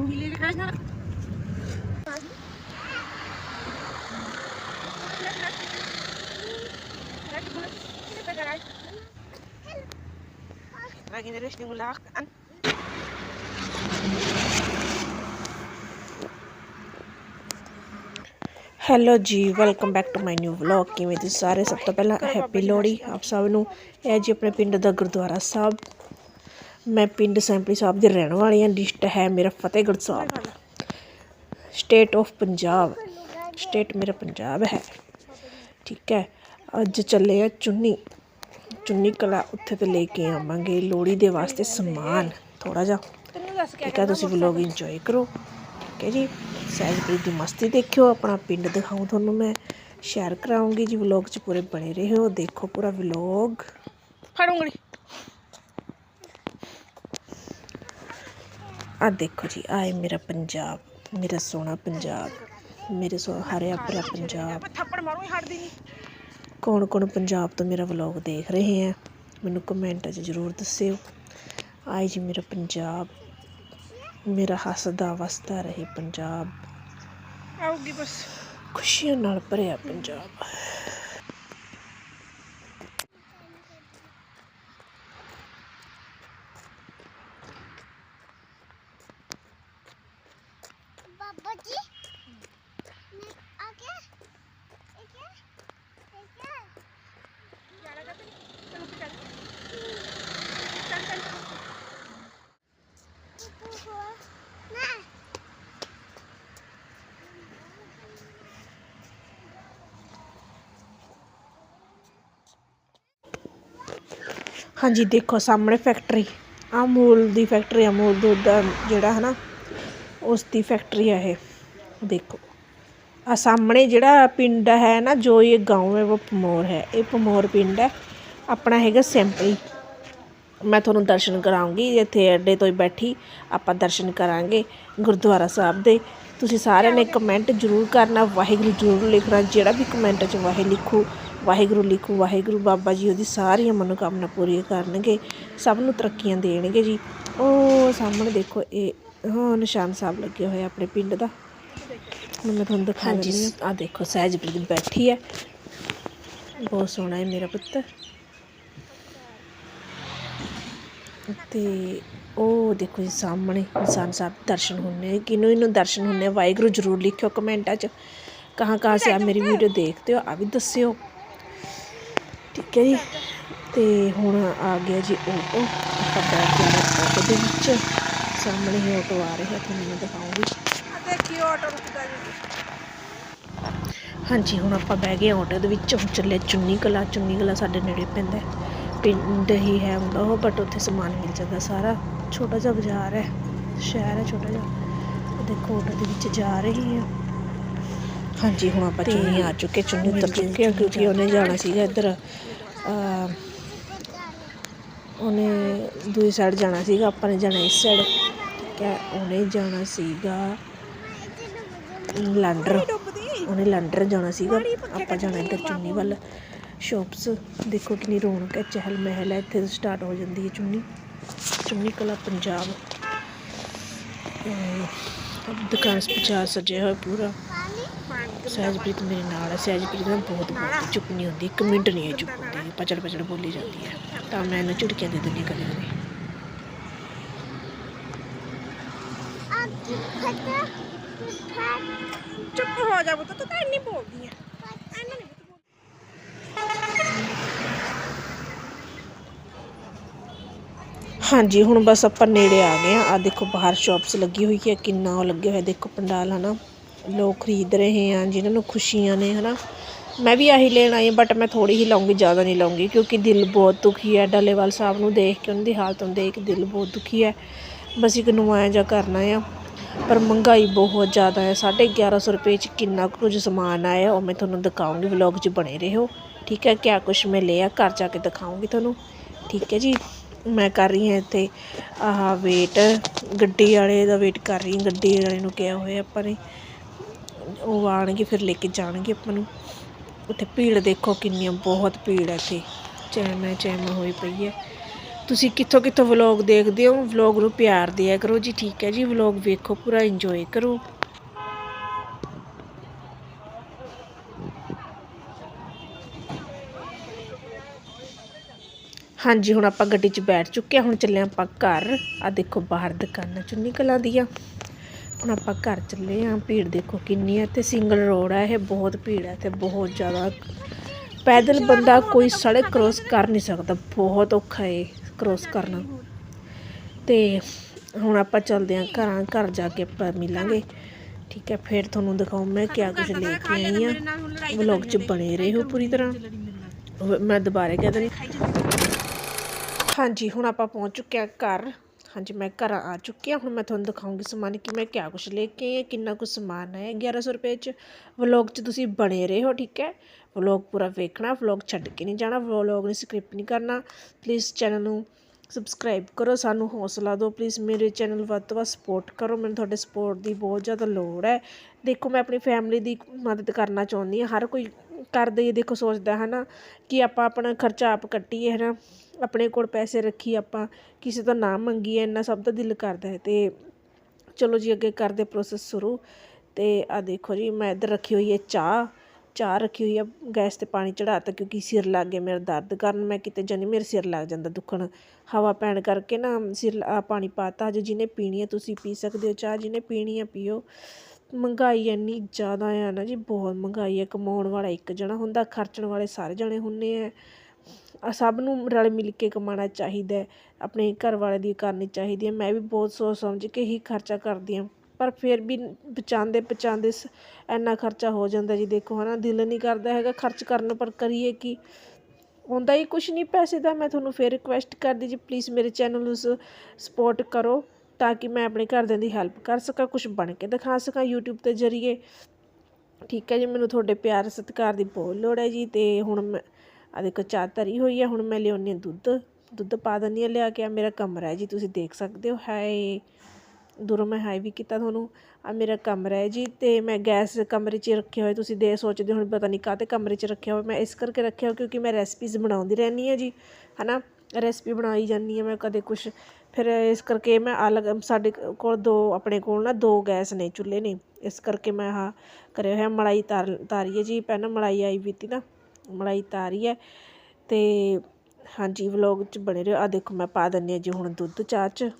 ਉਹੀ ਲੈ ਕੇ ਨਾਲ Lagi terus dimulakan. ਹੈਲੋ ਜੀ welcome back to my new vlog ਕਿਵੇਂ ਤੁਸੀਂ ਸਾਰੇ? ਸਭ ਤੋਂ ਪਹਿਲਾਂ ਹੈਪੀ ਲੋਹੜੀ। ਆਪ ਸਭ ਨੂੰ। ਇਹ ਜੀ ਆਪਣੇ ਪਿੰਡ ਦਾ ਗੁਰਦੁਆਰਾ ਸਾਹਿਬ। ਮੈਂ ਪਿੰਡ ਸੈਂਪਲੀ ਸਾਹਿਬ ਦੀ ਰਹਿਣ ਵਾਲੀ ਹਾਂ ਡਿਸਟ ਹੈ ਮੇਰਾ Fatehgarh Sahib. State of Punjab state ਮੇਰਾ ਪੰਜਾਬ ਹੈ। ਠੀਕ ਹੈ ਅੱਜ ਚੱਲੇ ਆ ਚੁੰਨੀ। ਚੁੰਨੀ ਕਲਾ ਉੱਥੇ ਤੇ ਲੈ ਕੇ ਆਵਾਂਗੇ ਲੋਹੜੀ ਦੇ ਵਾਸਤੇ ਸਮਾਨ ਥੋੜਾ ਜਿਹਾ। ਠੀਕ ਹੈ ਤੁਸੀਂ ਵਲੌਗ ਇੰਜੋਏ ਕਰੋ। ਠੀਕ ਹੈ ਜੀ ਸਹਿਜਪ੍ਰੀਤ ਦੀ ਮਸਤੀ ਦੇਖਿਓ ਆਪਣਾ ਪਿੰਡ ਦਿਖਾਉਂ ਤੁਹਾਨੂੰ ਮੈਂ। ਸ਼ੇਅਰ ਕਰਾਉਂਗੀ ਜੀ ਵਲੌਗ 'ਚ ਪੂਰੇ ਬਣੇ ਰਹੋ ਦੇਖੋ ਪੂਰਾ ਵਲੌਗ ਫੜ ਉਂਗਲੀ ਆ ਦੇਖੋ ਜੀ ਆਏ ਮੇਰਾ ਪੰਜਾਬ ਮੇਰਾ ਸੋਹਣਾ ਪੰਜਾਬ ਮੇਰੇ ਸੋ ਹਰਿਆ ਭਰਿਆ ਪੰਜਾਬ। ਥੱਪੜ ਮਾਰੂ ਹਟਦੀ ਨਹੀਂ। ਕੌਣ ਕੌਣ ਪੰਜਾਬ ਤੋਂ ਮੇਰਾ ਵਲੌਗ ਦੇਖ ਰਹੇ ਹੈ ਮੈਨੂੰ ਕਮੈਂਟਾਂ 'ਚ ਜ਼ਰੂਰ ਦੱਸਿਓ। ਆਏ ਜੀ ਮੇਰਾ ਪੰਜਾਬ ਮੇਰਾ ਹੱਸਦਾ ਵਸਦਾ ਰਹੇ ਪੰਜਾਬ। ਆਉਗੀ ਬਸ। ਖੁਸ਼ੀਆਂ ਨਾਲ ਭਰਿਆ ਪੰਜਾਬ। ਹਾਂਜੀ ਦੇਖੋ ਸਾਹਮਣੇ ਫੈਕਟਰੀ ਆ ਅਮੂਲ ਦੀ ਫੈਕਟਰੀ ਅਮੂਲ ਦੁੱਧ ਦਾ ਜਿਹੜਾ ਹੈ ਨਾ ਉਸ ਦੀ ਫੈਕਟਰੀ ਆ ਇਹ ਦੇਖੋ ਆ ਸਾਹਮਣੇ ਜਿਹੜਾ ਪਿੰਡ ਹੈ ਨਾ ਜੋ ਇਹ گاؤں ਹੈ ਉਹ ਪਮੋਰ ਹੈ ਇਹ ਪਮੋਰ ਪਿੰਡ ਹੈ ਆਪਣਾ ਹੈਗਾ ਸਿੰਪਲੀ ਮੈਂ ਤੁਹਾਨੂੰ ਦਰਸ਼ਨ ਕਰਾਉਂਗੀ ਇੱਥੇ ਅੱਡੇ ਤੋਂ ਹੀ ਬੈਠੀ ਆਪਾਂ ਦਰਸ਼ਨ ਕਰਾਂਗੇ ਗੁਰਦੁਆਰਾ ਸਾਹਿਬ ਦੇ ਤੁਸੀਂ ਸਾਰਿਆਂ ਨੇ ਕਮੈਂਟ ਜ਼ਰੂਰ ਕਰਨਾ ਵਾਹਿਗੁਰੂ ਜ਼ਰੂਰ ਲਿਖਣਾ ਜਿਹੜਾ ਵੀ ਕਮੈਂਟ 'ਚ ਵਾਹਿ ਲਿਖੂ ਵਾਹਿਗੁਰੂ ਲਿਖੂ ਵਾਹਿਗੁਰੂ ਬਾਬਾ ਜੀ ਉਹਦੀ ਸਾਰੀਆਂ ਮਨੋਕਾਮਨਾ ਪੂਰੀਆਂ ਕਰਨਗੇ ਸਭ ਨੂੰ ਤਰੱਕੀਆਂ ਦੇਣਗੇ ਜੀ। ਉਹ ਸਾਹਮਣੇ ਦੇਖੋ ਇਹ ਹਾਂ ਨਿਸ਼ਾਨ ਸਾਹਿਬ ਲੱਗੇ ਹੋਏ ਆ ਆਪਣੇ ਪਿੰਡ ਦਾ। ਹੁਣ ਮੈਂ ਤੁਹਾਨੂੰ ਦਿਖਾ ਦਿੰਦੀ ਹਾਂ। ਆ ਦੇਖੋ ਸਹਿਜਪ੍ਰੀਤ ਬੈਠੀ ਹੈ। ਬਹੁਤ ਸੋਹਣਾ ਹੈ ਮੇਰਾ ਪੁੱਤ। ਤੇ ਉਹ ਦੇਖੋ ਜੀ ਸਾਹਮਣੇ ਨਿਸ਼ਾਨ ਸਾਹਿਬ ਦਰਸ਼ਨ ਹੁੰਨੇ ਕਿਨੂੰ ਇਹਨੂੰ ਦਰਸ਼ਨ ਹੁੰਨੇ ਵਾਹਿਗੁਰੂ ਜ਼ਰੂਰ ਲਿਖਿਓ ਕਮੈਂਟਾਂ 'ਚ। ਕਹਾਂ ਕਹਾਂ ਸੇ ਆਪ ਮੇਰੀ ਵੀਡੀਓ ਦੇਖਦੇ ਹੋ ਆ ਵੀ ਦੱਸਿਓ। ਠੀਕ ਹੈ ਜੀ। ਤੇ ਹੁਣ ਆ ਗਿਆ ਜੀ ਆਟੋ ਆਪਾਂ ਬੈਠ ਕੇ ਆਟੋ ਦੇ ਵਿੱਚ। ਸਾਹਮਣੇ ਹੀ ਆਟੋ ਆ ਰਿਹਾ, ਤੁਹਾਨੂੰ ਮੈਂ ਦਿਖਾਉਂਗੀ। ਦੇਖੀ ਆਟੋ ਰੁਕਦਾ ਜੀ ਹਾਂਜੀ, ਹੁਣ ਆਪਾਂ ਬਹਿ ਗਏ ਆਟੋ ਦੇ ਵਿੱਚ। ਹੁਣ ਚੱਲੇ ਚੁੰਨੀ ਕਲਾ ਚੁੰਨੀ ਕਲਾ ਸਾਡੇ ਨੇੜੇ ਪੈਂਦਾ ਪਿੰਡ ਹੀ ਹੈ ਹੁੰਦਾ ਉਹ ਬਟ ਉੱਥੇ ਸਮਾਨ ਮਿਲ ਜਾਂਦਾ ਸਾਰਾ। ਛੋਟਾ ਜਿਹਾ ਬਾਜ਼ਾਰ ਹੈ, ਸ਼ਹਿਰ ਹੈ ਛੋਟਾ ਜਿਹਾ। ਦੇਖੋ ਆਟੋ ਦੇ ਵਿੱਚ ਜਾ ਰਹੀ ਹੈ। ਹਾਂਜੀ ਹੁਣ ਆਪਾਂ ਚੁੰਨੀ ਆ ਚੁੱਕੇ ਚੁੰਨੀ ਉਤਰ ਚੁੱਕੇ ਆ ਕਿਉਂਕਿ ਉਹਨੇ ਜਾਣਾ ਸੀਗਾ ਇੱਧਰ ਉਹਨੇ ਦੂਜੀ ਸਾਈਡ ਜਾਣਾ ਸੀਗਾ ਆਪਾਂ ਨੇ ਜਾਣਾ ਇਸ ਸਾਈਡ ਠੀਕ ਹੈ ਉਹਨੇ ਜਾਣਾ ਸੀਗਾ ਲੰਡਰ ਉਹਨੇ ਲੰਡਰ ਜਾਣਾ ਸੀਗਾ ਆਪਾਂ ਜਾਣਾ ਇੱਧਰ ਚੁੰਨੀ ਵੱਲ ਸ਼ੋਪਸ ਦੇਖੋ ਕਿੰਨੀ ਰੌਣਕ ਹੈ ਚਹਿਲ ਮਹਿਲ ਹੈ ਇੱਥੇ ਸਟਾਰਟ ਹੋ ਜਾਂਦੀ ਹੈ ਚੁੰਨੀ ਚੁੰਨੀ ਕਲਾ ਪੰਜਾਬ ਦੁਕਾਨ ਬਾਜ਼ਾਰ ਸਜਿਆ ਹੋਇਆ ਪੂਰਾ। ਸਹਿਜਪ੍ਰੀਤ ਮੇਰੇ ਨਾਲ ਹੈ ਸਹਿਜਪ੍ਰੀਤ ਨਾਲ ਬਹੁਤ ਬੋਲਦੀ ਚੁੱਪ ਨਹੀਂ ਹੁੰਦੀ ਇੱਕ ਮਿੰਟ ਨਹੀਂ ਚੁੱਪ ਹੁੰਦੀ ਪਚੜ ਪਚੜ ਬੋਲੀ ਜਾਂਦੀ ਹੈ ਤਾਂ ਮੈਂ ਇਹਨੂੰ ਝੁੜਕੀਆਂ ਦੇ ਦਿੰਦੀ ਕਦੇ ਕਦੇ। ਚੁੱਪ ਹੋ ਜਾ ਪੁੱਤ ਤੂੰ ਤਾਂ ਇੰਨੀ ਬੋਲਦੀ ਹੈ ਹਾਂਜੀ ਹੁਣ ਬਸ ਆਪਾਂ ਨੇੜੇ ਆ ਗਏ ਆ। ਆ ਦੇਖੋ ਬਾਹਰ ਸ਼ਾਪਸ ਲੱਗੀ ਹੋਈ ਹੈ ਕਿੰਨਾ ਉਹ ਲੱਗੇ ਹੋਇਆ ਦੇਖੋ ਪੰਡਾਲ ਹਨਾ? ਲੋਕ ਖਰੀਦ ਰਹੇ ਆ, ਜਿਨ੍ਹਾਂ ਨੂੰ ਖੁਸ਼ੀਆਂ ਨੇ, ਹਨਾ। ਮੈਂ ਵੀ ਆਹੀ ਲੈਣ ਆਈ ਬਟ ਮੈਂ ਥੋੜੀ ਹੀ ਲਾਉਂਗੀ ਜ਼ਿਆਦਾ ਨਹੀਂ ਲਾਉਂਗੀ ਕਿਉਂਕਿ ਦਿਲ ਬਹੁਤ ਦੁਖੀ ਹੈ। ਡੱਲੇਵਾਲ ਸਾਹਿਬ ਨੂੰ ਦੇਖ ਕੇ ਉਹਨਾਂ ਦੀ ਹਾਲਤ ਨੂੰ ਦੇਖ ਦਿਲ ਬਹੁਤ ਦੁਖੀ ਹੈ। ਬਸ ਇੱਕ ਨੁਮਾਇਆ ਜਾ ਕਰਨਾ ਆ। ਪਰ ਮਹਿੰਗਾਈ ਬਹੁਤ ਜ਼ਿਆਦਾ ਹੈ। 1150 ਰੁਪਏ ਚ ਕਿੰਨਾ ਕੁਝ ਸਮਾਨ ਆਇਆ, ਉਹ ਮੈਂ ਤੁਹਾਨੂੰ ਦਿਖਾਉਂਗੀ, ਵਲੌਗ 'ਚ ਬਣੇ ਰਹੋ। ਠੀਕ ਹੈ, ਕਿਆ ਕੁਝ ਮੈਂ ਲਿਆ, ਘਰ ਜਾ ਕੇ ਦਿਖਾਉਂਗੀ ਤੁਹਾਨੂੰ। ਠੀਕ ਹੈ ਜੀ, ਮੈਂ ਕਰ ਰਹੀ ਹਾਂ ਇੱਥੇ, ਆਹ ਵੇਟ ਗੱਡੀ ਵਾਲੇ ਦਾ ਵੇਟ ਕਰ ਰਹੀ ਹਾਂ, ਗੱਡੀ ਵਾਲੇ ਨੂੰ ਕਿਹਾ ਹੋਇਆ ਆਪਾਂ ਨੇ। ਉਹ ਆਣਗੇ ਫਿਰ ਲੈ ਕੇ ਜਾਣਗੇ ਆਪਾਂ ਨੂੰ। ਉੱਥੇ ਭੀੜ ਦੇਖੋ ਕਿੰਨੀ ਆ, ਬਹੁਤ ਭੀੜ ਹੈ ਇੱਥੇ। ਚੈਮਾ ਚੈਮਾ ਹੋਈ ਪਈ ਹੈ ਤੁਸੀਂ ਕਿੱਥੋਂ ਕਿੱਥੋਂ ਵਲੌਗ ਦੇਖਦੇ ਹੋ? ਵਲੌਗ ਨੂੰ ਪਿਆਰ ਦਿਆ ਕਰੋ ਜੀ ਠੀਕ ਹੈ ਜੀ। ਵਲੌਗ ਵੇਖੋ ਪੂਰਾ ਇੰਜੋਏ ਕਰੋ। ਹਾਂਜੀ ਹੁਣ ਆਪਾਂ ਗੱਡੀ 'ਚ ਬੈਠ ਚੁੱਕੇ ਹਾਂ। ਹੁਣ ਚੱਲੇ ਆਪਾਂ ਘਰ। ਆ ਦੇਖੋ ਬਾਹਰ ਦੁਕਾਨਾਂ ਚੋਂ ਨਿਕਲ ਦੀਆਂ। ਹੁਣ ਆਪਾਂ ਘਰ ਚੱਲੇ ਹਾਂ ਭੀੜ ਦੇਖੋ ਕਿੰਨੀ ਹੈ ਤੇ ਸਿੰਗਲ ਰੋਡ ਹੈ ਇਹ ਬਹੁਤ ਭੀੜ ਹੈ ਤੇ ਬਹੁਤ ਜ਼ਿਆਦਾ। ਪੈਦਲ ਬੰਦਾ ਕੋਈ ਸੜਕ ਕ੍ਰੋਸ ਕਰ ਨਹੀਂ ਸਕਦਾ, ਬਹੁਤ ਔਖਾ ਹੈ ਕ੍ਰੋਸ ਕਰਨਾ। ਤੇ ਹੁਣ ਆਪਾਂ ਚੱਲਦੇ ਹਾਂ ਘਰਾਂ, ਘਰ ਜਾ ਕੇ ਆਪਾਂ ਮਿਲਾਂਗੇ। ਠੀਕ ਹੈ, ਫਿਰ ਤੁਹਾਨੂੰ ਦਿਖਾਉਂ ਮੈਂ ਕਿਆ ਕੁਝ ਲੈ ਕੇ ਆਈ ਹਾਂ ਵਲੌਗ 'ਚ ਬਣੇ ਰਹੋ ਪੂਰੀ ਤਰ੍ਹਾਂ। ਮੈਂ ਦੁਬਾਰਾ ਕਹਿ ਦਣੀ ਹਾਂਜੀ, ਹੁਣ ਆਪਾਂ ਪਹੁੰਚ ਚੁੱਕੇ ਹਾਂ ਘਰ। ਹਾਂਜੀ, ਮੈਂ ਘਰ ਆ ਚੁੱਕੀ ਹਾਂ। ਹੁਣ ਮੈਂ ਤੁਹਾਨੂੰ ਦਿਖਾਉਂਗੀ ਸਮਾਨ ਕਿ ਮੈਂ ਕਿਆ ਕੁਛ ਲੈ ਕੇ ਆਈ ਹਾਂ, ਕਿੰਨਾ ਕੁ ਸਮਾਨ ਹੈ। 1100 ਰੁਪਏ 'ਚ ਵਲੌਗ 'ਚ ਤੁਸੀਂ ਬਣੇ ਰਹੇ ਹੋ, ਠੀਕ ਹੈ? ਵਲੌਗ ਪੂਰਾ ਵੇਖਣਾ ਵਲੌਗ ਛੱਡ ਕੇ ਨਹੀਂ ਜਾਣਾ ਵਲੌਗ ਨੂੰ ਸਕਿਪ ਨਹੀਂ ਕਰਨਾ। ਪਲੀਜ਼ ਚੈਨਲ ਨੂੰ ਸਬਸਕ੍ਰਾਈਬ ਕਰੋ, ਸਾਨੂੰ ਹੌਸਲਾ ਦਿਓ। ਪਲੀਜ਼ ਮੇਰੇ ਚੈਨਲ ਵੱਧ ਤੋਂ ਵੱਧ ਸਪੋਰਟ ਕਰੋ। ਮੈਨੂੰ ਤੁਹਾਡੇ ਸਪੋਰਟ ਦੀ ਬਹੁਤ ਜ਼ਿਆਦਾ ਲੋੜ ਹੈ। ਦੇਖੋ, ਮੈਂ ਆਪਣੀ ਫੈਮਿਲੀ ਦੀ ਮਦਦ ਕਰਨਾ ਚਾਹੁੰਦੀ ਹਾਂ। ਹਰ ਕੋਈ ਕਰਦੇ ਹੀ ਦੇਖੋ ਸੋਚਦਾ ਹੈ ਨਾ ਕਿ ਆਪਾਂ ਆਪਣਾ ਖਰਚਾ ਆਪ ਕੱਟੀਏ ਹੈ ਨਾ ਆਪਣੇ ਕੋਲ ਪੈਸੇ ਰੱਖੀ ਆਪਾਂ, ਕਿਸੇ ਤੋਂ ਨਾ ਮੰਗੀਏ, ਇੰਨਾ ਸਭ ਦਾ ਦਿਲ ਕਰਦਾ ਹੈ ਤੇ ਚਲੋ ਜੀ ਅੱਗੇ ਕਰਦੇ ਪ੍ਰੋਸੈਸ ਸ਼ੁਰੂ ਤੇ ਆ ਦੇਖੋ ਜੀ, ਮੈਂ ਇੱਧਰ ਰੱਖੀ ਹੋਈ ਹੈ ਚਾਹ ਚਾਹ ਰੱਖੀ ਹੋਈ ਆ, ਗੈਸ ਤੇ ਪਾਣੀ ਚੜਾਤਾ ਕਿਉਂਕਿ ਸਿਰ ਲੱਗ ਗਿਆ ਮੇਰਾ ਦਰਦ ਕਾਰਨ ਮੈਂ ਕਿਤੇ ਜਾਨੀ ਮੇਰੇ ਸਿਰ ਲੱਗ ਜਾਂਦਾ ਦੁੱਖਣ, ਹਵਾ ਪੈਣ ਕਰਕੇ ਨਾ ਸਿਰ ਆ ਪਾਣੀ ਪਾਤਾ ਹਜੇ ਜਿਹਨੇ ਪੀਣੀ ਹੈ ਤੁਸੀਂ ਪੀ ਸਕਦੇ ਹੋ, ਚਾਹ ਜਿਹਨੇ ਪੀਣੀ ਹੈ ਪੀਓ। ਮਹਿੰਗਾਈ ਇੰਨੀ ਜ਼ਿਆਦਾ ਆ ਨਾ ਜੀ, ਬਹੁਤ ਮਹਿੰਗਾਈ ਹੈ ਕਮਾਉਣ ਵਾਲਾ ਇੱਕ ਜਣਾ ਹੁੰਦਾ, ਖਰਚਣ ਵਾਲੇ ਸਾਰੇ ਜਣੇ ਹੁੰਦੇ ਆ। ਸਭ ਨੂੰ ਰਲ ਮਿਲ ਕੇ ਕਮਾਉਣਾ ਚਾਹੀਦਾ ਆਪਣੇ ਘਰ ਵਾਲੇ ਦੀ ਕਰਨੀ ਚਾਹੀਦੀ ਹੈ। ਮੈਂ ਵੀ ਬਹੁਤ ਸੋਚ ਸਮਝ ਕੇ ਹੀ ਖਰਚਾ ਕਰਦੀ ਹਾਂ, ਪਰ ਫਿਰ ਵੀ ਬਚਾਉਂਦੇ ਬਚਾਉਂਦੇ ਸ- ਇੰਨਾ ਖਰਚਾ ਹੋ ਜਾਂਦਾ ਜੀ। ਦੇਖੋ ਹੈ ਨਾ ਦਿਲ ਨਹੀਂ ਕਰਦਾ ਹੈਗਾ ਖਰਚ ਕਰਨ, ਪਰ ਕਰੀਏ ਕੀ? ਹੁੰਦਾ ਹੀ ਕੁਛ ਨਹੀਂ, ਪੈਸੇ ਦਾ। ਮੈਂ ਤੁਹਾਨੂੰ ਫਿਰ ਰਿਕੁਐਸਟ ਕਰਦੀ ਜੀ ਪਲੀਜ਼ ਮੇਰੇ ਚੈਨਲ ਨੂੰ ਸਪੋਰਟ ਕਰੋ। ਤਾਂ ਕਿ ਮੈਂ ਆਪਣੇ ਘਰਦਿਆਂ ਦੀ ਹੈਲਪ ਕਰ ਸਕਾਂ ਕੁਝ ਬਣ ਕੇ ਦਿਖਾ ਸਕਾਂ YouTube ਦੇ ਜ਼ਰੀਏ। ਠੀਕ ਹੈ ਜੀ, ਮੈਨੂੰ ਤੁਹਾਡੇ ਪਿਆਰ ਸਤਿਕਾਰ ਦੀ ਬਹੁਤ ਲੋੜ ਹੈ ਜੀ ਤੇ ਹੁਣ ਮੈਂ ਆ ਦੇਖੋ, ਚਾਹ ਧਰੀ ਹੋਈ ਹੈ, ਹੁਣ ਮੈਂ ਲਿਆਉਂਦੀ ਹਾਂ ਦੁੱਧ। ਦੁੱਧ ਪਾ ਦਿੰਦੀ ਹਾਂ, ਲਿਆ ਕੇ ਆ ਮੇਰਾ ਕਮਰਾ ਹੈ ਜੀ, ਤੁਸੀਂ ਦੇਖ ਸਕਦੇ ਹੋ, ਹਾਏ। ਦੂਰੋਂ ਮੈਂ ਹਾਈ ਵੀ ਕੀਤਾ ਤੁਹਾਨੂੰ। ਆ ਮੇਰਾ ਕਮਰਾ ਹੈ ਜੀ ਤੇ ਮੈਂ ਗੈਸ ਕਮਰੇ 'ਚ ਰੱਖਿਆ ਹੋਇਆ ਤੁਸੀਂ ਦੇ ਸੋਚਦੇ ਹੁਣ, ਪਤਾ ਨਹੀਂ ਕਾਹਤੇ ਕਮਰੇ 'ਚ ਰੱਖਿਆ ਹੋਇਆ, ਮੈਂ ਇਸ ਕਰਕੇ ਰੱਖਿਆ ਹੋਇਆ ਕਿਉਂਕਿ ਮੈਂ ਰੈਸਪੀਜ਼ ਬਣਾਉਂਦੀ ਰਹਿੰਦੀ ਹਾਂ ਜੀ, ਹਨਾ? ਰੈਸਪੀ ਬਣਾਈ ਜਾਂਦੀ ਹਾਂ ਮੈਂ ਕਦੇ ਕੁਛ। ਫਿਰ ਇਸ ਕਰਕੇ ਮੈਂ ਅਲੱਗ, ਸਾਡੇ ਕੋਲ ਦੋ, ਆਪਣੇ ਕੋਲ ਨਾ ਦੋ ਗੈਸ ਨੇ ਚੁੱਲ੍ਹੇ ਨੇ। ਇਸ ਕਰਕੇ ਮੈਂ ਆਹ ਕਰਿਆ ਹੋਇਆ, ਮਲਾਈ ਤਾਰ, ਤਾਰੀ ਹੈ ਜੀ, ਪਹਿਲਾਂ ਮਲਾਈ ਆਈ ਵੀ ਤੀ ਨਾ, ਮਲਾਈ ਤਾਰੀ ਹੈ। ਅਤੇ ਹਾਂਜੀ, ਵਲੌਗ 'ਚ ਬਣੇ ਰਹੋ। ਆ ਦੇਖੋ ਮੈਂ ਪਾ ਦਿੰਦੀ ਹਾਂ ਜੀ ਹੁਣ ਦੁੱਧ ਚਾਹ 'ਚ।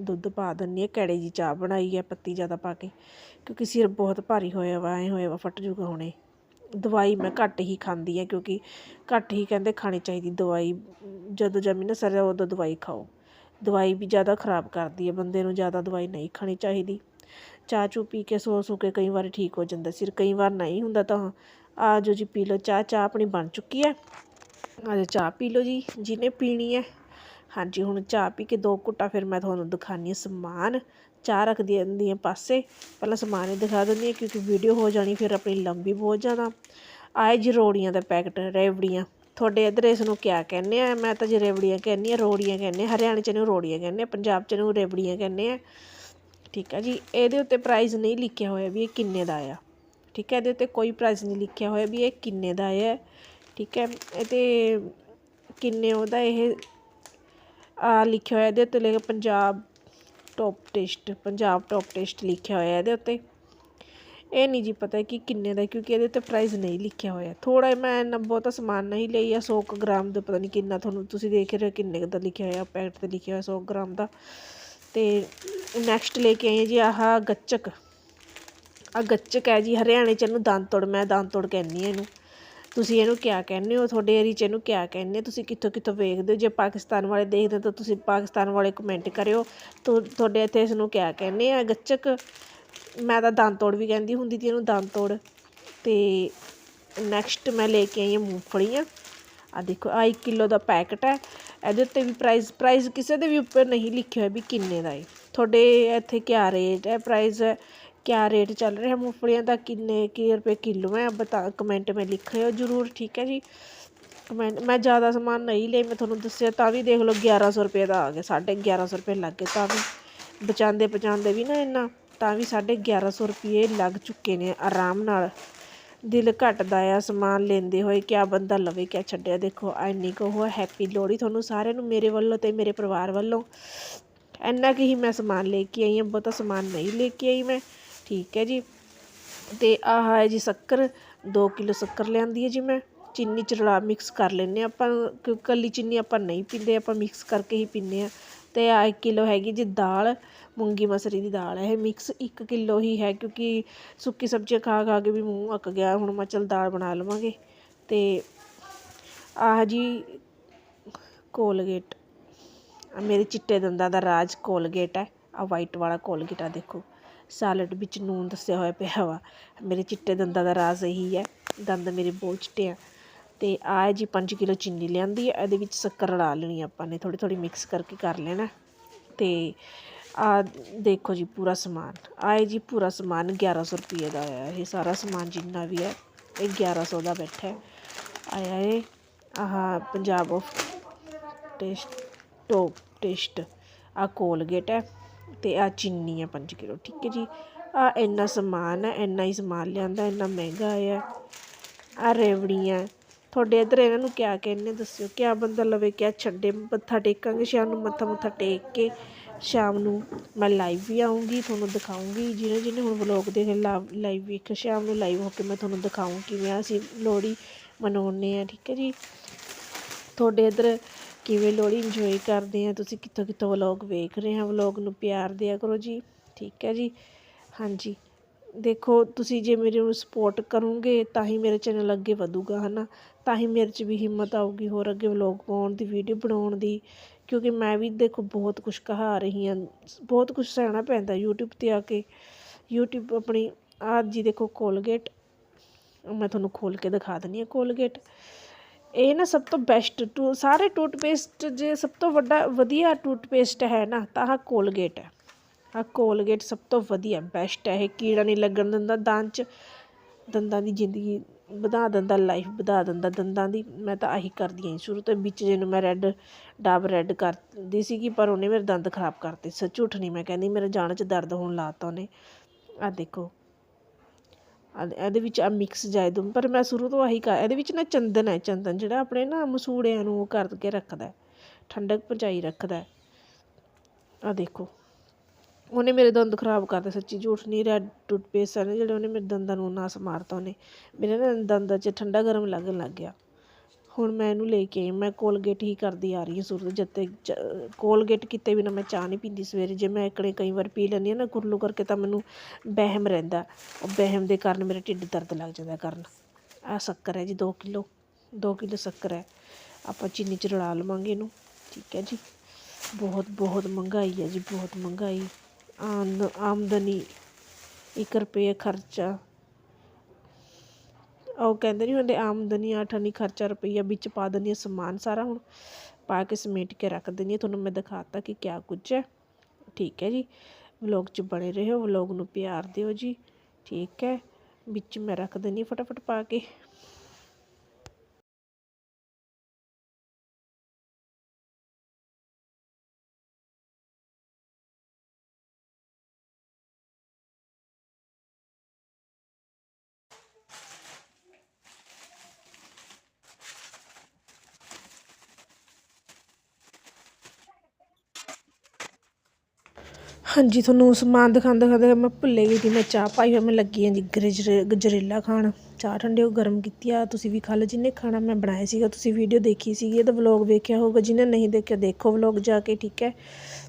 ਦੁੱਧ ਪਾ ਦਿੰਦੀ ਹਾਂ, ਕੈੜੇ ਜੀ ਚਾਹ ਬਣਾਈ ਹੈ, ਪੱਤੀ ਜ਼ਿਆਦਾ ਪਾ ਕੇ, ਕਿਉਂਕਿ ਸਿਰ ਬਹੁਤ ਭਾਰੀ ਹੋਇਆ ਵਾ, ਐ ਹੋਇਆ ਵਾ, ਫਟ ਜੂਗਾ ਹੁਣੇ। ਦਵਾਈ ਮੈਂ ਘੱਟ ਹੀ ਖਾਂਦੀ ਹਾਂ, ਕਿਉਂਕਿ ਘੱਟ ਹੀ ਕਹਿੰਦੇ ਖਾਣੀ ਚਾਹੀਦੀ ਦਵਾਈ, ਜਦੋਂ ਜਮੀ ਨਾ ਸਰ ਉਦੋਂ ਦਵਾਈ ਖਾਓ। ਦਵਾਈ ਵੀ ਜ਼ਿਆਦਾ ਖਰਾਬ ਕਰਦੀ ਹੈ, ਬੰਦੇ ਨੂੰ ਜ਼ਿਆਦਾ ਦਵਾਈ ਨਹੀਂ ਖਾਣੀ ਚਾਹੀਦੀ। ਚਾਹ ਚੂ ਪੀ ਕੇ ਸੋ ਸੋ ਕੇ ਕਈ ਵਾਰ ਠੀਕ ਹੋ ਜਾਂਦਾ, ਸਿਰ ਕਈ ਵਾਰ ਨਹੀਂ ਹੁੰਦਾ ਤਾਂ ਆ ਜੋ ਜੀ ਪੀ ਲਓ ਚਾਹ ਚਾਹ ਆਪਣੀ ਬਣ ਚੁੱਕੀ ਹੈ। ਆ ਜਾਓ ਚਾਹ ਪੀ ਲਓ ਜੀ, ਜਿਹਨੇ ਪੀਣੀ ਹੈ। ਹਾਂਜੀ, ਹੁਣ ਚਾਹ ਪੀ ਕੇ ਦੋ ਘੁੱਟਾ ਫਿਰ ਮੈਂ ਤੁਹਾਨੂੰ ਦਿਖਾਉਂਦੀ ਹਾਂ ਸਮਾਨ। ਚਾਹ ਰੱਖ ਦਿੰਦੀ ਹਾਂ ਪਾਸੇ, ਪਹਿਲਾਂ ਸਮਾਨ ਹੀ ਦਿਖਾ ਦਿੰਦੀ ਹਾਂ ਕਿਉਂਕਿ ਵੀਡੀਓ ਹੋ ਜਾਣੀ ਫਿਰ ਆਪਣੀ ਲੰਬੀ ਬਹੁਤ ਜ਼ਿਆਦਾ। ਆਏ ਜੀ ਰੋੜੀਆਂ ਦਾ ਪੈਕਟ, ਰੇਵੜੀਆਂ। ਤੁਹਾਡੇ ਇੱਧਰ ਇਸ ਨੂੰ ਕਿਆ ਕਹਿੰਦੇ ਆ? ਮੈਂ ਤਾਂ ਜੀ ਰੇਵੜੀਆਂ ਕਹਿੰਦੀ ਆ, ਰੋੜੀਆਂ ਕਹਿੰਦੇ ਹਰਿਆਣੇ 'ਚ ਨੂੰ ਰੋੜੀਆਂ ਕਹਿੰਦੇ ਆ, ਪੰਜਾਬ 'ਚ ਨੂੰ ਰੇਵੜੀਆਂ ਕਹਿੰਦੇ ਆ। ਠੀਕ ਆ ਜੀ, ਇਹਦੇ ਉੱਤੇ ਪ੍ਰਾਈਸ ਨਹੀਂ ਲਿਖਿਆ ਹੋਇਆ ਵੀ ਇਹ ਕਿੰਨੇ ਦਾ ਆ। ਠੀਕ ਹੈ ਇਹਦੇ ਉੱਤੇ ਕੋਈ ਪ੍ਰਾਈਸ ਨਹੀਂ ਲਿਖਿਆ ਹੋਇਆ ਵੀ ਇਹ ਕਿੰਨੇ ਦਾ ਹੈ ਠੀਕ ਹੈ ਇਹਦੇ ਕਿੰਨੇ ਉਹਦਾ ਇਹ, ਆ ਲਿਖਿਆ ਹੋਇਆ ਇਹਦੇ ਉੱਤੇ ਲਿਖਿਆ Punjab top taste Punjab top taste ਲਿਖਿਆ ਹੋਇਆ ਇਹਦੇ ਉੱਤੇ। ਇਹ ਨਹੀਂ ਜੀ ਪਤਾ ਕਿ ਕਿੰਨੇ ਦਾ, ਕਿਉਂਕਿ ਇਹਦੇ ਉੱਤੇ ਪ੍ਰਾਈਸ ਨਹੀਂ ਲਿਖਿਆ ਹੋਇਆ। ਥੋੜਾ ਮੈਂ ਇੰਨਾ ਬਹੁਤਾ ਸਮਾਨ ਨਹੀਂ ਲਈ ਆ 100 ਕੁ ਗ੍ਰਾਮ ਦਾ, ਪਤਾ ਨਹੀਂ ਕਿੰਨਾ ਤੁਹਾਨੂੰ ਤੁਸੀਂ ਦੇਖ ਰਹੇ ਹੋ, ਕਿੰਨੇ ਕੁ ਦਾ ਲਿਖਿਆ ਹੋਇਆ, ਪੈਕਟ ਤੇ ਲਿਖਿਆ ਹੋਇਆ 100 ਗ੍ਰਾਮ ਦਾ। ਤੇ ਨੈਕਸਟ ਲੈ ਕੇ ਆਏ ਜੀ ਆਹ ਗੱਚਕ। ਆ ਗੱਚਕ ਹੈ ਜੀ, ਹਰਿਆਣੇ ਚ ਇਹਨੂੰ ਦੰਦ ਤੋੜ ਮੈਂ ਦੰਦ ਤੋੜ ਕਹਿੰਦੀ ਹਾਂ ਇਹਨੂੰ। ਤੁਸੀਂ ਇਹਨੂੰ ਕਿਆ ਕਹਿੰਦੇ ਹੋ? ਤੁਹਾਡੇ ਏਰੀਏ 'ਚ ਇਹਨੂੰ ਕਿਆ ਕਹਿੰਦੇ ਤੁਸੀਂ ਕਿੱਥੋਂ ਕਿੱਥੋਂ ਵੇਖਦੇ ਹੋ? ਜੇ ਪਾਕਿਸਤਾਨ ਵਾਲੇ ਦੇਖਦੇ ਹੋ ਤਾਂ ਤੁਸੀਂ ਪਾਕਿਸਤਾਨ ਵਾਲੇ ਕਮੈਂਟ ਕਰਿਓ। ਤੁਹਾਡੇ ਇੱਥੇ ਇਸ ਨੂੰ ਕਿਆ ਕਹਿੰਦੇ ਆ ਗੱਚਕ? ਮੈਂ ਤਾਂ ਦੰਦ ਤੋੜ ਵੀ ਕਹਿੰਦੀ ਹੁੰਦੀ ਤੀ ਇਹਨੂੰ, ਦੰਦ ਤੋੜ। ਅਤੇ ਨੈਕਸਟ ਮੈਂ ਲੈ ਕੇ ਆਈ ਹਾਂ ਮੂੰਗਫਲੀਆਂ। ਆਹ ਦੇਖੋ, ਆਹ ਇੱਕ ਕਿਲੋ ਦਾ ਪੈਕਟ ਹੈ। ਇਹਦੇ ਉੱਤੇ ਵੀ ਪ੍ਰਾਈਜ਼ ਪ੍ਰਾਈਜ਼ ਕਿਸੇ ਦੇ ਵੀ ਉੱਪਰ ਨਹੀਂ ਲਿਖਿਆ ਹੋਇਆ ਵੀ ਕਿੰਨੇ ਦਾ ਹੈ। ਤੁਹਾਡੇ ਇੱਥੇ ਕਿਆ ਰੇਟ ਹੈ? ਪ੍ਰਾਈਜ਼ ਹੈ, ਕਿਆ ਰੇਟ ਚੱਲ ਰਿਹਾ ਮੂੰਗਫਲੀਆਂ ਦਾ? ਕਿੰਨੇ, ਕੀ ਰੁਪਏ ਕਿਲੋ ਹੈ? ਬਤਾ ਕਮੈਂਟ ਮੈਂ ਲਿਖਿਓ ਜ਼ਰੂਰ, ਠੀਕ ਹੈ ਜੀ। ਕਮੈਂਟ ਮੈਂ ਜ਼ਿਆਦਾ ਸਮਾਨ ਨਹੀਂ ਲਈ, ਮੈਂ ਤੁਹਾਨੂੰ ਦੱਸਿਆ, ਤਾਂ ਵੀ ਦੇਖ ਲਓ 1100 ਰੁਪਏ ਦਾ ਆ ਗਿਆ, ਸਾਢੇ 1100 ਰੁਪਏ ਲੱਗ ਗਏ, ਤਾਂ ਵੀ। ਬਚਾਉਂਦੇ ਬਚਾਉਂਦੇ ਵੀ ਨਾ ਇੰਨਾ। ਤਾਂ ਵੀ ਸਾਢੇ 1100 ਰੁਪਏ ਲੱਗ ਚੁੱਕੇ ਨੇ ਆਰਾਮ ਨਾਲ। ਦਿਲ ਘਟਦਾ ਆ ਸਮਾਨ ਲੈਂਦੇ ਹੋਏ, ਕਿਆ ਬੰਦਾ ਲਵੇ, ਕਿਆ ਛੱਡਿਆ। ਦੇਖੋ, ਇੰਨੀ ਕੁ ਉਹ ਹੈਪੀ ਲੋਹੜੀ ਤੁਹਾਨੂੰ ਸਾਰਿਆਂ ਨੂੰ, ਮੇਰੇ ਵੱਲੋਂ ਤੇ ਮੇਰੇ ਪਰਿਵਾਰ ਵੱਲੋਂ। ਇੰਨਾ ਕੁ ਹੀ ਮੈਂ ਸਮਾਨ ਲੈ ਕੇ ਆਈ ਹਾਂ, ਬਹੁਤਾ ਸਮਾਨ ਨਹੀਂ ਲੈ ਕੇ ਆਈ ਮੈਂ। ਠੀਕ ਹੈ ਜੀ। ਤੇ ਆਹ ਹੈ ਜੀ ਸ਼ੱਕਰ 2 ਕਿਲੋ ਸ਼ੱਕਰ ਲਿਆਂਦੀ ਹੈ ਜੀ ਮੈਂ। ਚੀਨੀ ਚ ਰਲਾ ਮਿਕਸ ਕਰ ਲੈਂਦੇ ਹਾਂ ਆਪਾਂ ਕਿਉਂਕਿ ਇਕੱਲੀ ਚੀਨੀ ਆਪਾਂ ਨਹੀਂ ਪੀਂਦੇ, ਆਪਾਂ ਮਿਕਸ ਕਰਕੇ ਹੀ ਪੀਂਦੇ ਹਾਂ। ਤੇ ਆ 1 ਕਿਲੋ ਹੈਗੀ ਜੀ ਦਾਲ। ਮੂੰਗੀ ਮਸਰੀ ਦੀ ਦਾਲ ਹੈ। ਇਹ ਮਿਕਸ 1 ਕਿਲੋ ਹੀ ਹੈ ਕਿਉਂਕਿ ਸੁੱਕੀ ਸਬਜ਼ੀਆਂ ਖਾ ਖਾ ਕੇ ਵੀ ਮੂੰਹ ਅੱਕ ਗਿਆ। ਹੁਣ ਮੈਂ ਚੱਲ ਦਾਲ ਬਣਾ ਲਵਾਂਗੇ। ਤੇ ਆਹ ਜੀ ਕੋਲਗੇਟ ਮੇਰੇ ਚਿੱਟੇ ਦੰਦਾਂ ਦਾ ਰਾਜ ਕੋਲਗੇਟ ਹੈ। ਆ ਵਾਈਟ ਵਾਲਾ ਕੋਲਗੇਟ ਆ ਦੇਖੋ। ਸਾਲਡ ਵਿੱਚ ਨੂਨ ਦੱਸਿਆ ਹੋਇਆ ਪਿਆ ਵਾ। ਮੇਰੇ ਚਿੱਟੇ ਦੰਦਾਂ ਦਾ ਰਾਜ ਇਹੀ ਹੈ। ਦੰਦ ਮੇਰੇ ਬਹੁਤ ਚਿੱਟੇ ਆ। ਤੇ ਆ ਜੀ 5 ਕਿਲੋ ਚੀਨੀ ਲਿਆਂਦੀ ਹੈ। ਇਹਦੇ ਵਿੱਚ ਸ਼ੱਕਰ ਰਲਾ ਲੈਣੀ ਆਪਾਂ ਨੇ। ਥੋੜੀ ਥੋੜੀ ਮਿਕਸ ਕਰਕੇ ਕਰ ਲੈਣਾ। ਤੇ ਆ ਦੇਖੋ ਜੀ ਪੂਰਾ ਸਮਾਨ। ਆਏ ਜੀ ਪੂਰਾ ਸਮਾਨ 1100 ਰੁਪਏ ਦਾ ਆਇਆ। ਇਹ ਸਾਰਾ ਸਮਾਨ ਜਿੰਨਾ ਵੀ ਹੈ, ਇਹ 1100 ਦਾ ਬੈਠਾ ਆਇਆ ਇਹ, ਆਹ Punjab of taste top taste ਆ ਕੋਲਗੇਟ ਹੈ ਤੇ ਆ ਚੀਨੀ ਹੈ 5 ਕਿਲੋ, ਠੀਕ ਹੈ ਜੀ। ਆ ਇੰਨਾ ਸਮਾਨ ਹੈ, ਇੰਨਾ ਹੀ ਸਮਾਨ ਲਿਆਂਦਾ, ਇੰਨਾ ਮਹਿੰਗਾ ਆਇਆ। ਆ ਰੇਵੜੀਆਂ ਤੁਹਾਡੇ ਇੱਧਰ ਇਹਨਾਂ ਨੂੰ ਕਿਆ ਕਹਿੰਦੇ ਦੱਸਿਓ? ਕਿਆ ਬੰਦਾ ਲਵੇ, ਕਿਆ ਛੱਡੇ, ਮੱਥਾ ਟੇਕਾਂਗੇ, ਸ਼ਾਮ ਨੂੰ ਮੱਥਾ ਮੁੱਥਾ ਟੇਕ ਕੇ ਸ਼ਾਮ ਨੂੰ ਮੈਂ ਲਾਈਵ ਵੀ ਆਉਂਗੀ ਤੁਹਾਨੂੰ ਦਿਖਾਉਂਗੀ ਜਿਹਨੇ ਜਿਹਨੇ ਹੁਣ ਵਲੋਗ ਦੇਖ ਲਾਈਵ ਵੇਖ, ਸ਼ਾਮ ਨੂੰ ਲਾਈਵ ਹੋ ਕੇ ਮੈਂ ਤੁਹਾਨੂੰ ਦਿਖਾਉਂ ਕਿਵੇਂ ਅਸੀਂ ਲੋਹੜੀ ਮਨਾਉਂਦੇ ਆ ਠੀਕ ਹੈ ਜੀ? ਤੁਹਾਡੇ ਇੱਧਰ ਕਿਵੇਂ ਲੋਹੜੀ ਇੰਜੋਏ ਕਰਦੇ ਆ? ਤੁਸੀਂ ਕਿੱਥੋਂ ਕਿੱਥੋਂ ਵਲੋਗ ਵੇਖ ਰਹੇ ਆ ਵਲੋਗ ਨੂੰ ਪਿਆਰ ਦਿਆ ਕਰੋ ਜੀ, ਠੀਕ ਹੈ ਜੀ? ਹਾਂਜੀ। ਦੇਖੋ, ਤੁਸੀਂ ਜੇ ਮੇਰੇ ਨੂੰ ਸਪੋਰਟ ਕਰੋਗੇ, ਤਾਂ ਹੀ ਮੇਰੇ ਚੈਨਲ ਅੱਗੇ ਵਧੂਗਾ, ਹਨਾ? ਤਾਂ ਹੀ ਮੇਰੇ 'ਚ ਵੀ ਹਿੰਮਤ ਆਊਗੀ ਹੋਰ ਅੱਗੇ ਵਲੋਗ ਪਾਉਣ ਦੀ ਵੀਡੀਓ ਬਣਾਉਣ ਦੀ। ਕਿਉਂਕਿ ਮੈਂ ਵੀ ਦੇਖੋ ਬਹੁਤ ਕੁਝ ਕਹਾ ਰਹੀ ਹਾਂ, ਬਹੁਤ ਕੁਝ ਸਹਿਣਾ ਪੈਂਦਾ YouTube ਤੇ ਆ ਕੇ। YouTube ਆਪਣੀ ਆਹ ਜੀ ਦੇਖੋ ਕੋਲਗੇਟ ਮੈਂ ਤੁਹਾਨੂੰ ਖੋਲ ਕੇ ਦਿਖਾ ਦਿੰਦੀ ਹਾਂ ਕੋਲਗੇਟ ਇਹ ਨਾ ਸਭ ਤੋਂ ਬੈਸਟ ਟੂ, ਸਾਰੇ ਟੂਥਪੇਸਟ ਜੇ ਸਭ ਤੋਂ ਵੱਡਾ, ਵਧੀਆ ਟੂਥਪੇਸਟ ਹੈ ਨਾ, ਤਾਂ ਆਹ ਕੋਲਗੇਟ ਹੈ। ਆਹ ਕੋਲਗੇਟ ਸਭ ਤੋਂ ਵਧੀਆ ਬੈਸਟ ਹੈ। ਇਹ ਕੀੜਾ ਨਹੀਂ ਲੱਗਣ ਦਿੰਦਾ ਦੰਦ 'ਚ, ਦੰਦਾਂ ਦੀ ਜ਼ਿੰਦਗੀ ਵਧਾ ਦਿੰਦਾ ਲਾਈਫ ਵਧਾ ਦਿੰਦਾ, ਦੰਦਾਂ ਦੀ ਮੈਂ ਤਾਂ ਆਹੀ ਕਰਦੀ ਹਾਂ ਸ਼ੁਰੂ ਤੋਂ ਵਿੱਚ ਜਿਹਨੂੰ ਮੈਂ ਰੈੱਡ ਡਾਬ ਰੈੱਡ ਕਰਦੀ ਸੀਗੀ, ਪਰ ਉਹਨੇ ਮੇਰੇ ਦੰਦ ਖਰਾਬ ਕਰਤੇ। ਸੱਚ ਝੂਠ ਨਹੀਂ ਮੈਂ ਕਹਿੰਦੀ, ਮੇਰੇ ਜਾਣ 'ਚ ਦਰਦ ਹੋਣ ਲਾਤਾ ਉਹਨੇ। ਆਹ ਦੇਖੋ। ਇਹਦੇ ਵਿੱਚ ਆ ਮਿਕਸ ਜਾਇਦਮ ਪਰ ਮੈਂ ਸ਼ੁਰੂ ਤੋਂ ਆਹੀ ਕਰ, ਇਹਦੇ ਵਿੱਚ ਨਾ ਚੰਦਨ ਹੈ, ਚੰਦਨ ਜਿਹੜਾ ਆਪਣੇ ਨਾ ਮਸੂੜਿਆਂ ਨੂੰ ਉਹ ਕਰਕੇ ਰੱਖਦਾ ਠੰਡਕ ਪਹੁੰਚਾਈ ਰੱਖਦਾ ਹੈ। ਆਹ ਦੇਖੋ। ਉਹਨੇ ਮੇਰੇ ਦੰਦ ਖਰਾਬ ਕਰਤੇ ਸੱਚੀ ਝੂਠ ਨਹੀਂ ਰੈਡ ਟੂਥਪੇਸਟ ਆ ਨਾ ਜਿਹੜੇ ਉਹਨੇ ਮੇਰੇ ਦੰਦਾਂ ਨੂੰ ਨਾਸ ਮਾਰਤਾ ਉਹਨੇ। ਮੇਰੇ ਨਾ ਦੰਦਾਂ 'ਚ ਠੰਡਾ ਗਰਮ ਲੱਗਣ ਲੱਗ ਗਿਆ। ਹੁਣ ਮੈਂ ਇਹਨੂੰ ਲੈ ਕੇ ਆਈ, ਮੈਂ ਕੋਲਗੇਟ ਹੀ ਕਰਦੀ ਆ ਰਹੀ ਹਾਂ ਸ਼ੁਰੂ ਤੋਂ ਜਦ ਤੱਕ ਕੋਲਗੇਟ ਕੀਤੇ ਬਿਨਾਂ ਮੈਂ ਚਾਹ ਨਹੀਂ ਪੀਂਦੀ ਸਵੇਰੇ, ਜੇ ਮੈਂ ਇਕੜੇ ਕਈ ਵਾਰ ਪੀ ਲੈਂਦੀ ਹਾਂ ਨਾ ਕੁਰਲੂ ਕਰਕੇ ਤਾਂ ਮੈਨੂੰ ਵਹਿਮ ਰਹਿੰਦਾ। ਉਹ ਵਹਿਮ ਦੇ ਕਾਰਨ ਮੇਰੇ ਢਿੱਡ ਦਰਦ ਲੱਗ ਜਾਂਦਾ ਕਰਨ। ਆਹ ਸ਼ੱਕਰ ਹੈ ਜੀ 2 ਕਿਲੋ 2 ਕਿਲੋ ਸ਼ੱਕਰ ਹੈ। ਆਪਾਂ ਚੀਨੀ ਚ ਰਲਾ ਲਵਾਂਗੇ ਇਹਨੂੰ। ਠੀਕ ਹੈ ਜੀ। ਬਹੁਤ ਬਹੁਤ ਮਹਿੰਗਾਈ ਹੈ ਜੀ, ਬਹੁਤ ਮਹਿੰਗਾਈ। ਆਮਦਨੀ 1 ਰੁਪਏ ਖਰਚਾ। ਉਹ ਕਹਿੰਦੇ ਨਹੀਂ ਹੁੰਦੇ ਆਮਦਨੀ ਅੱਠ ਨਹੀਂ, ਖਰਚਾ ਰੁਪਈਆ ਵਿੱਚ ਪਾ ਦਿੰਦੀ ਹਾਂ ਸਮਾਨ ਸਾਰਾ ਹੁਣ। ਪਾ ਕੇ ਸਮੇਟ ਕੇ ਰੱਖ ਦਿੰਦੀ ਹਾਂ। ਤੁਹਾਨੂੰ ਮੈਂ ਦਿਖਾਤਾ ਕਿ ਕਿਆ ਕੁਝ ਹੈ। ਠੀਕ ਹੈ ਜੀ। ਵਲੋਗ 'ਚ ਬਣੇ ਰਹੋ। ਵਲੋਗ ਨੂੰ ਪਿਆਰ ਦਿਓ ਜੀ। ਠੀਕ ਹੈ। ਵਿੱਚ ਮੈਂ ਰੱਖ ਦਿੰਦੀ ਹਾਂ ਫਟਾਫਟ ਪਾ ਕੇ। ਹਾਂਜੀ, ਤੁਹਾਨੂੰ ਸਮਾਨ ਦਿਖਾਉਂਦਾ ਦਿਖਾਉਂਦਾ ਮੈਂ ਭੁੱਲੇ ਗਈ ਸੀ, ਮੈਂ ਚਾਹ ਪਾਈ ਹੋਈ, ਮੈਂ ਲੱਗੀ ਹਾਂ ਜੀ ਗਜਰੇ ਗਜਰੇਲਾ ਖਾਣ। ਚਾਹ ਠੰਡੇ ਉਹ ਗਰਮ ਕੀਤੀ ਆ, ਤੁਸੀਂ ਵੀ ਖਾ ਲਓ ਜਿਹਨੇ ਖਾਣਾ ਮੈਂ ਬਣਾਇਆ ਸੀਗਾ, ਤੁਸੀਂ ਵੀਡੀਓ ਦੇਖੀ ਸੀਗੀ ਇਹਦਾ ਵਲੋਗ ਵੇਖਿਆ ਹੋਊਗਾ, ਜਿਹਨੇ ਨਹੀਂ ਦੇਖਿਆ, ਦੇਖੋ ਵਲੋਗ ਜਾ ਕੇ, ਠੀਕ ਹੈ?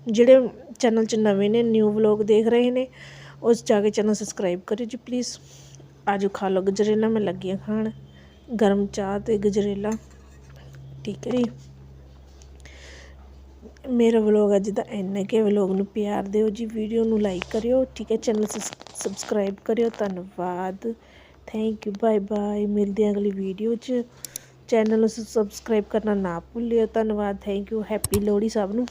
ਜਿਹੜੇ ਚੈਨਲ 'ਚ ਨਵੇਂ ਨੇ ਨਿਊ ਵਲੋਗ ਦੇਖ ਰਹੇ ਨੇ, ਉਸ ਜਾ ਕੇ ਚੈਨਲ ਸਬਸਕ੍ਰਾਈਬ ਕਰਿਓ ਜੀ ਪਲੀਜ਼ ਆਜੋ ਖਾ ਲਓ, ਗਜਰੇਲਾ, ਮੈਂ ਲੱਗੀ ਹਾਂ ਖਾਣ। ਗਰਮ ਚਾਹ ਤੇ ਗਜਰੇਲਾ, ਠੀਕ ਹੈ ਜੀ। ਮੇਰਾ ਵਲੋਗ ਅੱਜ ਦਾ ਇੰਨਾ ਕਿ ਵਲੋਗ ਨੂੰ ਪਿਆਰ ਦਿਓ ਜੀ ਵੀਡੀਓ ਨੂੰ ਲਾਈਕ ਕਰਿਓ, ਠੀਕ ਹੈ? ਚੈਨਲ ਸਬਸਕ੍ਰਾਈਬ ਕਰਿਓ। ਧੰਨਵਾਦ। ਥੈਂਕ ਯੂ ਬਾਏ ਬਾਏ ਮਿਲਦੇ ਹਾਂ ਅਗਲੀ ਵੀਡੀਓ 'ਚ। ਚੈਨਲ ਨੂੰ ਸਬਸਕ੍ਰਾਈਬ ਕਰਨਾ ਨਾ ਭੁੱਲਿਓ। ਧੰਨਵਾਦ। ਥੈਂਕ ਯੂ ਹੈਪੀ ਲੋਹੜੀ ਸਭ ਨੂੰ।